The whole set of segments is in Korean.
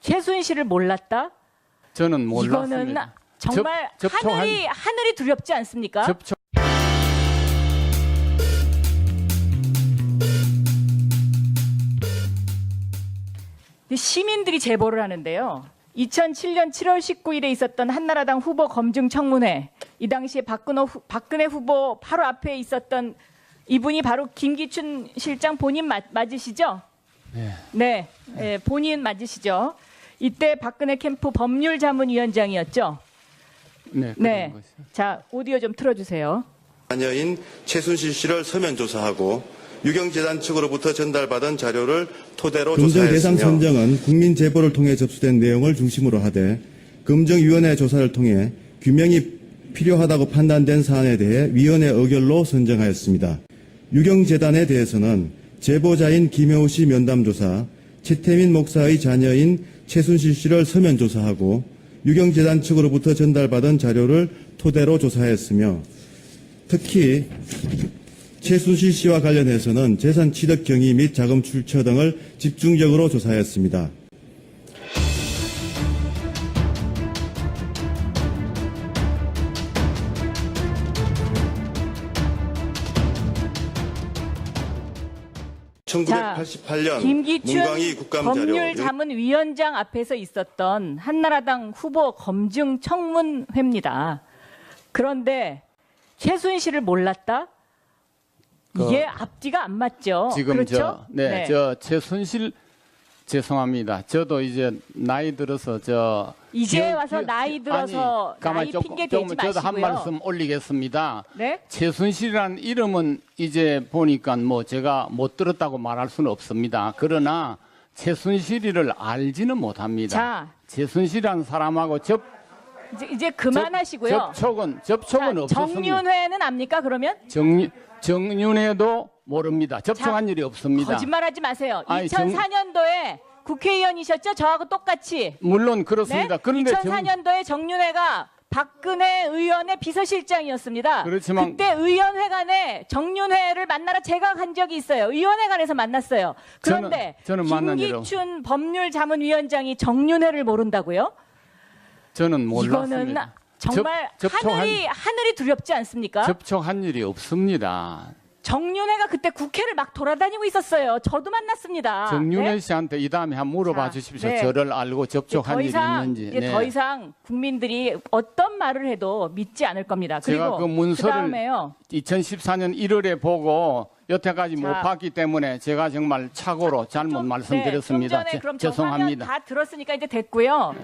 최순실을 몰랐다? 저는 몰랐습니다. 이거는 정말 접- 접촉한- 하늘이 하늘이 두렵지 않습니까? 접촉 근데 시민들이 제보를 하는데요. 2007년 7월 19일에 있었던 한나라당 후보 검증 청문회. 이 당시에 박근혜, 후, 박근혜 후보 바로 앞에 있었던 이분이 바로 김기춘 실장 본인 맞, 맞으시죠? 네. 네, 예, 본인 맞으시죠? 이때 박근혜 캠프 법률자문위원장이었죠? 네, 네. 것이요. 자, 오디오 좀 틀어주세요. 자녀인 최순실 씨를 서면 조사하고 유경재단 측으로부터 전달받은 자료를 토대로 검증 대상 조사했으며 선정은 국민 제보를 통해 접수된 내용을 중심으로 하되 검증위원회 조사를 통해 규명이 필요하다고 판단된 사안에 대해 위원회 의결로 선정하였습니다. 유경재단에 대해서는 제보자인 김효우 씨 면담조사, 최태민 목사의 자녀인 최순실 씨를 서면 조사하고 유경재단 측으로부터 전달받은 자료를 토대로 조사했으며 특히 최순실 씨와 관련해서는 재산 취득 경위 및 자금 출처 등을 집중적으로 조사했습니다. 1988년 김기춘 문광희 국감자료 법률자문위원장 앞에서 있었던 한나라당 후보 검증 청문회입니다. 그런데 최순실을 몰랐다? 이게 앞뒤가 안 맞죠. 지금 그렇죠? 저, 네, 저 최순실 죄송합니다. 저도 이제 나이 들어서 저 이제 기억- 와서 기억- 나이 들어서 아니, 가만히 나이 조금- 핑계 조금 대지 저도 한 마시고요. 말씀 올리겠습니다. 네? 최순실이라는 이름은 이제 보니까 뭐 제가 못 들었다고 말할 수는 없습니다. 그러나 최순실이를 알지는 못합니다. 자. 최순실이라는 사람하고 접, 이제, 이제 그만하시고요. 접, 접촉은 접촉은 자, 없었습니다. 정윤회는 압니까 그러면? 정, 정윤회도 모릅니다. 접촉한 일이 없습니다. 거짓말하지 마세요. 아니, 정- 2004년도에 국회의원이셨죠? 저하고 똑같이. 물론 그렇습니다. 네? 그런데 정- 2004년도에 정윤회가 박근혜 의원의 비서실장이었습니다. 그렇지만- 그때 의원회관에 정윤회를 만나러 제가 간 적이 있어요. 의원회관에서 만났어요. 그런데 저는- 저는 만난 일 김기춘 법률자문위원장이 정윤회를 모른다고요? 저는 이거는 몰랐습니다. 정말 접- 접촉한- 하늘이 하늘이 두렵지 않습니까? 접촉한 일이 없습니다. 정윤회가 그때 국회를 막 돌아다니고 있었어요. 저도 만났습니다. 정윤혜 네? 씨한테 이 다음에 한번 물어봐 자, 주십시오. 네. 저를 알고 접촉한 더 일이 이상 있는지. 네. 더 이상 국민들이 어떤 말을 해도 믿지 않을 겁니다. 제가 그 문서를 그다음에요. 2014년 1월에 보고 여태까지 못 자. 봤기 때문에 제가 정말 착오로 잘못 좀- 말씀드렸습니다. 네, 좀 전에 제- 그럼 죄송합니다. 다 들었으니까 이제 됐고요.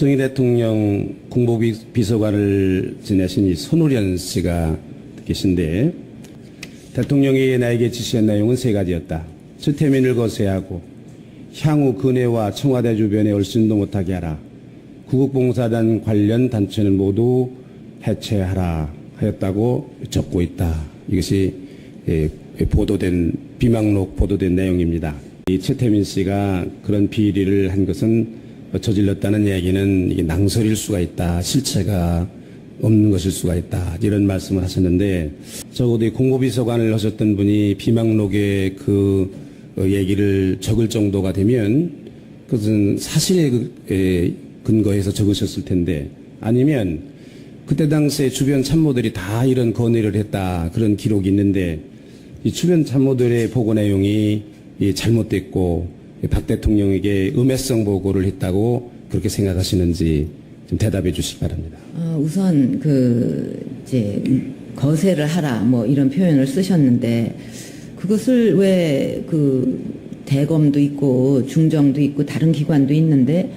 박정희 대통령 국무비서관을 지내신 이 손우련 씨가 계신데 대통령이 나에게 지시한 내용은 세 가지였다. 최태민을 거세하고 향후 근해와 청와대 주변에 얼씬도 못하게 하라. 구국봉사단 관련 단체는 모두 해체하라 하였다고 적고 있다. 이것이 예, 보도된 비망록 보도된 내용입니다. 이 최태민 씨가 그런 비리를 한 것은 저질렀다는 얘기는 이게 낭설일 수가 있다. 실체가 없는 것일 수가 있다. 이런 말씀을 하셨는데 적어도 이 공보비서관을 하셨던 분이 비망록에 그 어, 얘기를 적을 정도가 되면 그것은 사실에 그- 에 근거해서 적으셨을 텐데 아니면 그때 당시에 주변 참모들이 다 이런 건의를 했다 그런 기록이 있는데 이 주변 참모들의 보고 내용이 이 잘못됐고 박 대통령에게 음해성 보고를 했다고 그렇게 생각하시는지 좀 대답해 주시기 바랍니다. 어, 우선 그 이제 거세를 하라 뭐 이런 표현을 쓰셨는데 그것을 왜 그 대검도 있고 중정도 있고 다른 기관도 있는데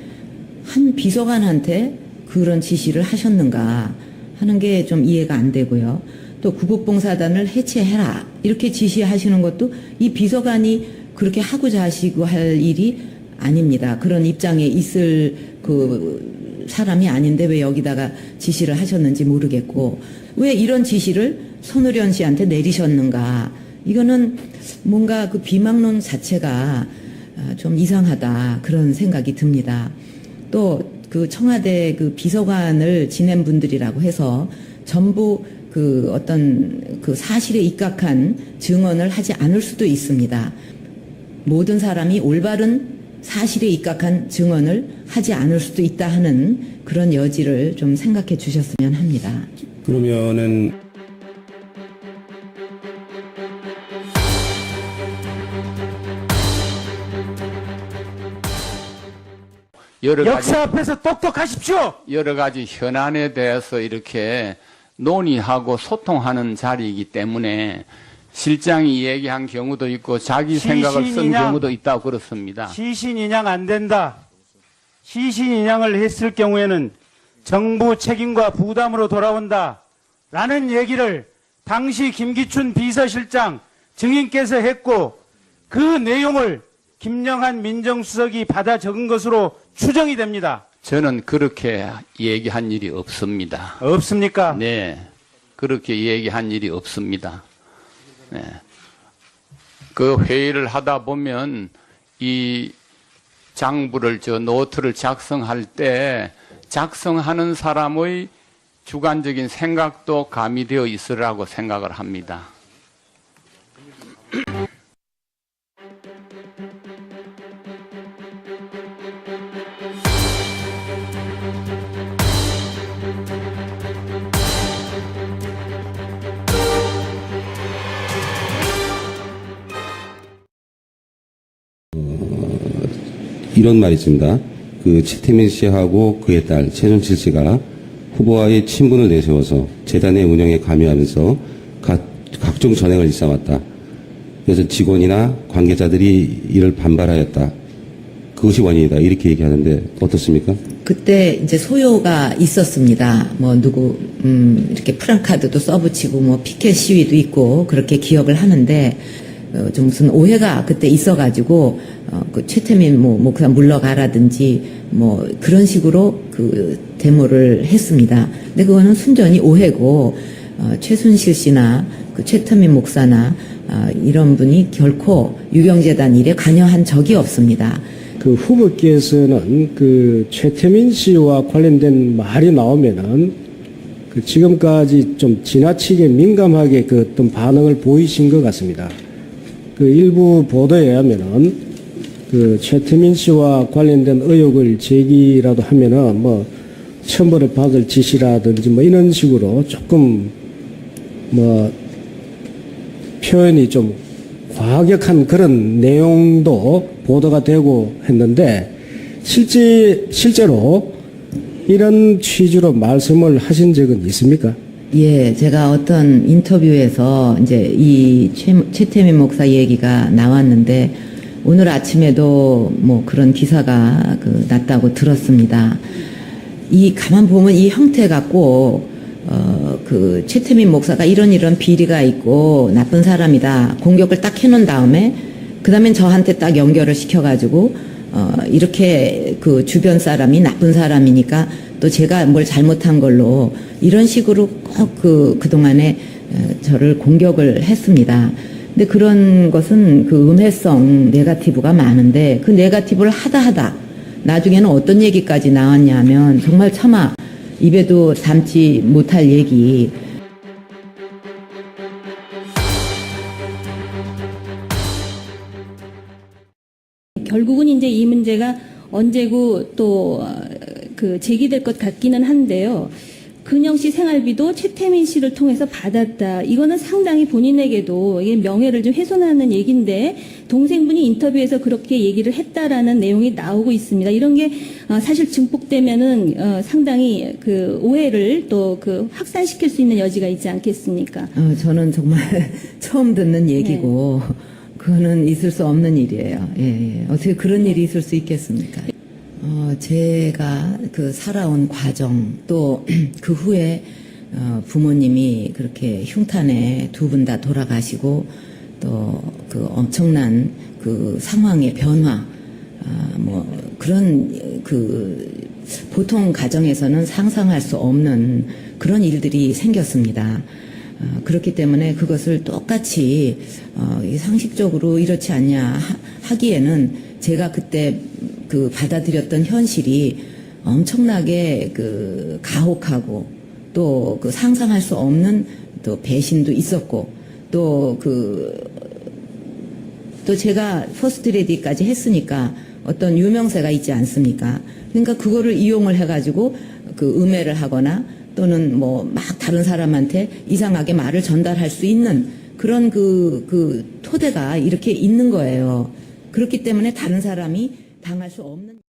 한 비서관한테 그런 지시를 하셨는가 하는 게 좀 이해가 안 되고요. 또 구국봉사단을 해체해라 이렇게 지시하시는 것도 이 비서관이 그렇게 하고자 하시고 할 일이 아닙니다. 그런 입장에 있을 그 사람이 아닌데 왜 여기다가 지시를 하셨는지 모르겠고 왜 이런 지시를 손우련 씨한테 내리셨는가 이거는 뭔가 그 비망론 자체가 아, 좀 이상하다 그런 생각이 듭니다. 또 그 청와대 그 비서관을 지낸 분들이라고 해서 전부 그 어떤 그 사실에 입각한 증언을 하지 않을 수도 있습니다. 모든 사람이 올바른 사실에 입각한 증언을 하지 않을 수도 있다 하는 그런 여지를 좀 생각해 주셨으면 합니다. 그러면은 여러 가지 역사 앞에서 똑똑하십시오. 여러 가지 현안에 대해서 이렇게 논의하고 소통하는 자리이기 때문에 실장이 얘기한 경우도 있고 자기 생각을 쓴? 경우도 있다고 그렇습니다. 시신 인양 안 된다. 시신 인양을 했을 경우에는 정부 책임과 부담으로 돌아온다. 라는 얘기를 당시 김기춘 비서실장 증인께서 했고 그 내용을 김영한 민정수석이 받아 적은 것으로 추정이 됩니다. 저는 그렇게 얘기한 일이 없습니다. 없습니까? 네. 그렇게 얘기한 일이 없습니다. 네. 그 회의를 하다 보면 이 장부를 저 노트를 작성할 때 작성하는 사람의 주관적인 생각도 가미되어 있으라고 생각을 합니다. 이런 말이 있습니다. 그 최태민 씨하고 그의 딸 최순실 씨가 후보와의 친분을 내세워서 재단의 운영에 관여하면서 각, 각종 전횡을 일삼았다. 그래서 직원이나 관계자들이 이를 반발하였다. 그것이 원인이다. 이렇게 얘기하는데 어떻습니까? 그때 이제 소요가 있었습니다. 뭐 누구 음 이렇게 프랑카드도 써붙이고 뭐 피켓 시위도 있고 그렇게 기억을 하는데 어, 좀 무슨 오해가 그때 있어가지고 어, 그 최태민 뭐 목사 물러가라든지 뭐 그런 식으로 그 데모를 했습니다. 근데 그거는 순전히 오해고 어, 최순실 씨나 그 최태민 목사나 아, 이런 분이 결코 유경재단 일에 관여한 적이 없습니다. 그 후보께서는 그 최태민 씨와 관련된 말이 나오면은 그 지금까지 좀 지나치게 민감하게 그 어떤 반응을 보이신 것 같습니다. 그 일부 보도에 의하면은 그 최태민 씨와 관련된 의혹을 제기라도 하면은 뭐 처벌을 받을 짓이라든지 뭐 이런 식으로 조금 뭐 표현이 좀 과격한 그런 내용도 보도가 되고 했는데 실제 실제로 이런 취지로 말씀을 하신 적은 있습니까? 예, 제가 어떤 인터뷰에서 이제 이 최, 최태민 목사 얘기가 나왔는데 오늘 아침에도 뭐 그런 기사가 그 났다고 들었습니다. 이 가만 보면 이 형태 갖고 어, 그 최태민 목사가 이런 이런 비리가 있고 나쁜 사람이다 공격을 딱 해놓은 다음에 그 다음엔 저한테 딱 연결을 시켜가지고 어, 이렇게 그 주변 사람이 나쁜 사람이니까 또 제가 뭘 잘못한 걸로 이런 식으로 꼭 그, 그동안에 어, 저를 공격을 했습니다. 근데 그런 것은 그 음해성 네가티브가 많은데 그 네가티브를 하다 하다 나중에는 어떤 얘기까지 나왔냐면 정말 차마 입에도 담지 못할 얘기 결국은 이제 이 문제가 언제고 또 그 제기될 것 같기는 한데요. 근영 씨 생활비도 최태민 씨를 통해서 받았다. 이거는 상당히 본인에게도 이게 명예를 좀 훼손하는 얘기인데 동생분이 인터뷰에서 그렇게 얘기를 했다라는 내용이 나오고 있습니다. 이런 게 어, 사실 증폭되면은 어, 상당히 그 오해를 또 그 확산시킬 수 있는 여지가 있지 않겠습니까? 어, 저는 정말 처음 듣는 얘기고 그거는 있을 수 없는 일이에요. 예, 예. 어떻게 그런 일이 있을 수 있겠습니까? 어, 제가 그 살아온 과정 또 그 후에 어, 부모님이 그렇게 흉탄에 두 분 다 돌아가시고 또 그 엄청난 그 상황의 변화 아, 뭐 그런 그 보통 가정에서는 상상할 수 없는 그런 일들이 생겼습니다. 어, 그렇기 때문에 그것을 똑같이 어, 이 상식적으로 이렇지 않냐 하- 하기에는 제가 그때 그 받아들였던 현실이 엄청나게 그 가혹하고 또 그 상상할 수 없는 또 배신도 있었고 또 그 또 제가 퍼스트레디까지 했으니까 어떤 유명세가 있지 않습니까? 그러니까 그거를 이용을 해가지고 그 음해를 하거나 또는 뭐 막 다른 사람한테 이상하게 말을 전달할 수 있는 그런 그, 그 토대가 이렇게 있는 거예요. 그렇기 때문에 다른 사람이 당할 수 없는.